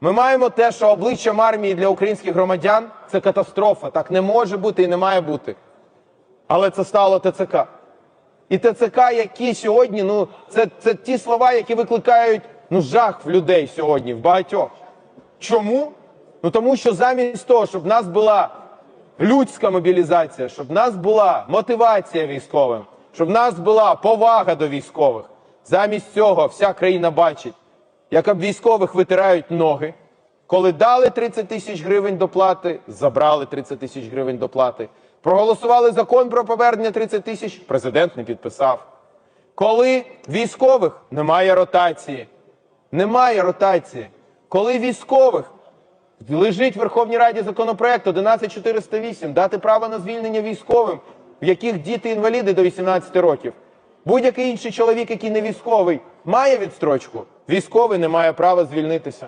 Ми маємо те, що обличчям армії для українських громадян це катастрофа. Так не може бути і не має бути. Але це стало ТЦК. І ТЦК, які сьогодні, ну, це, це ті слова, які викликають ну, жах в людей сьогодні, в багатьох. Чому? Ну тому що замість того, щоб в нас була людська мобілізація, щоб в нас була мотивація військовим, щоб в нас була повага до військових. Замість цього вся країна бачить, як об військових витирають ноги. Коли дали 30 тисяч гривень доплати, забрали 30 тисяч гривень доплати. Проголосували закон про повернення 30 тисяч, президент не підписав. Коли військових немає ротації, немає ротації. Коли військових лежить в Верховній Раді законопроект 11408 дати право на звільнення військовим, в яких діти інваліди до 18 років. Будь-який інший чоловік, який не військовий, має відстрочку. Військовий не має права звільнитися.